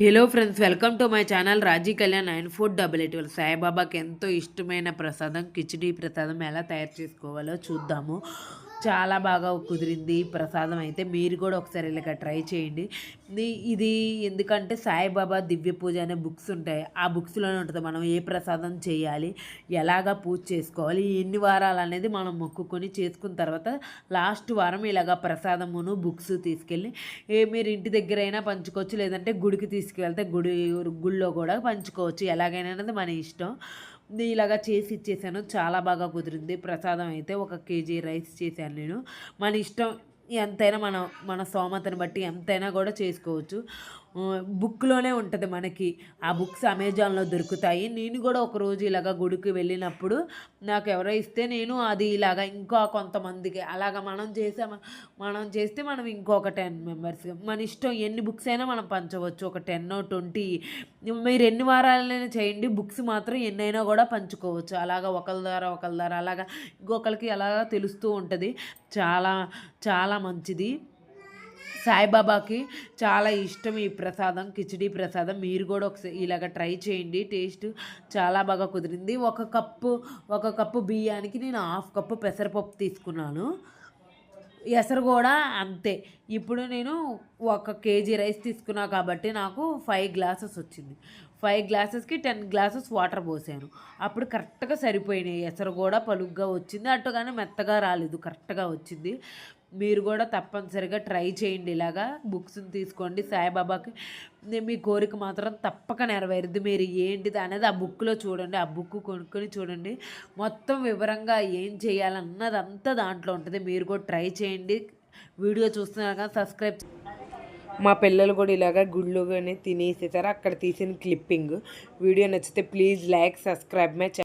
Hello friends welcome to my channel Raji Kalyan nine four double eight one సాయిబాబాకి ఎంతో ఇష్టమైన ప్రసాదం కిచిడి ప్రసాదం ఎలా తయారు చేసుకోవాలో చూద్దాము. చాలా బాగా కుదిరింది. ప్రసాదం అయితే మీరు కూడా ఒకసారి ఇలాగ ట్రై చేయండి. ఇది- ఎందుకంటే సాయిబాబా దివ్య పూజ అనే బుక్స్ ఉంటాయి. ఆ బుక్స్లోనే ఉంటుంది మనం ఏ ప్రసాదం చేయాలి ఎలాగ పూజ చేసుకోవాలి ఎన్ని వారాలు అనేది మనం మొక్కుకొని చేసుకున్న తర్వాత లాస్ట్ వారం ఇలాగ ప్రసాదమును బుక్స్ తీసుకెళ్ళి ఏ మీరు ఇంటి దగ్గర అయినా పంచుకోవచ్చు. లేదంటే గుడికి తీసుకెళ్తే గుడి గుళ్ళో కూడా పంచుకోవచ్చు. ఎలాగైనా అనేది మన ఇష్టం. ఇలాగా చేసి ఇచ్చేసాను. చాలా బాగా కుదిరింది. ప్రసాదం అయితే ఒక కేజీ రైస్ చేశాను నేను. మన ఇష్టం ఎంతైనా మన మన స్తోమతను బట్టి ఎంతైనా కూడా చేసుకోవచ్చు. బుక్లోనే ఉంటుంది మనకి. ఆ బుక్స్ అమెజాన్లో దొరుకుతాయి. నేను కూడా ఒక రోజు ఇలాగ గుడికి వెళ్ళినప్పుడు నాకు ఎవరో ఇస్తే నేను అది ఇలాగ ఇంకా కొంతమందికి అలాగ మనం చేసే మనం చేస్తే మనం ఇంకొక టెన్ మెంబర్స్. మన ఇష్టం ఎన్ని బుక్స్ అయినా మనం పంచవచ్చు. ఒక టెన్ ట్వంటీ. మీరు ఎన్ని వారాలైనా చేయండి. బుక్స్ మాత్రం ఎన్నైనా కూడా పంచుకోవచ్చు. అలాగా ఒకరి ద్వారా ఒకరి ద్వారా. అలాగా ఇంకొకరికి అలాగ తెలుస్తూ ఉంటుంది. చాలా చాలా మంచిది. సాయిబాబాకి చాలా ఇష్టం ఈ ప్రసాదం కిచిడి ప్రసాదం. మీరు కూడా ఒకసారి ఇలాగ ట్రై చేయండి. టేస్ట్ చాలా బాగా కుదిరింది. ఒక కప్పు ఒక కప్పు బియ్యానికి నేను హాఫ్ కప్పు పెసరపప్పు తీసుకున్నాను. ఎసరు కూడా అంతే. ఇప్పుడు నేను ఒక కేజీ రైస్ తీసుకున్నా కాబట్టి నాకు ఫైవ్ గ్లాసెస్ వచ్చింది. ఫైవ్ గ్లాసెస్కి టెన్ గ్లాసెస్ వాటర్ పోసాను. అప్పుడు కరెక్ట్గా సరిపోయినాయి. ఎసరు కూడా పలుగ్గా వచ్చింది. అట్టుగానే మెత్తగా రాలేదు. కరెక్ట్గా వచ్చింది. మీరు కూడా తప్పనిసరిగా ట్రై చేయండి ఇలాగా బుక్స్ని తీసుకోండి. సాయిబాబాకి నేను మీ కోరిక మాత్రం తప్పక నెరవేరుద్ది. మీరు ఏంటిది అనేది ఆ బుక్లో చూడండి ఆ బుక్ కొనుక్కొని చూడండి. మొత్తం వివరంగా ఏం చేయాలన్నది అంతా దాంట్లో ఉంటుంది. మీరు కూడా ట్రై చేయండి. వీడియో చూస్తున్నారు కానీ సబ్స్క్రైబ్ మా పిల్లలు కూడా ఇలాగ గుళ్ళుగానే తినేసేసారు. అక్కడ తీసిన క్లిప్పింగ్. వీడియో నచ్చితే ప్లీజ్ లైక్ సబ్స్క్రైబ్ మై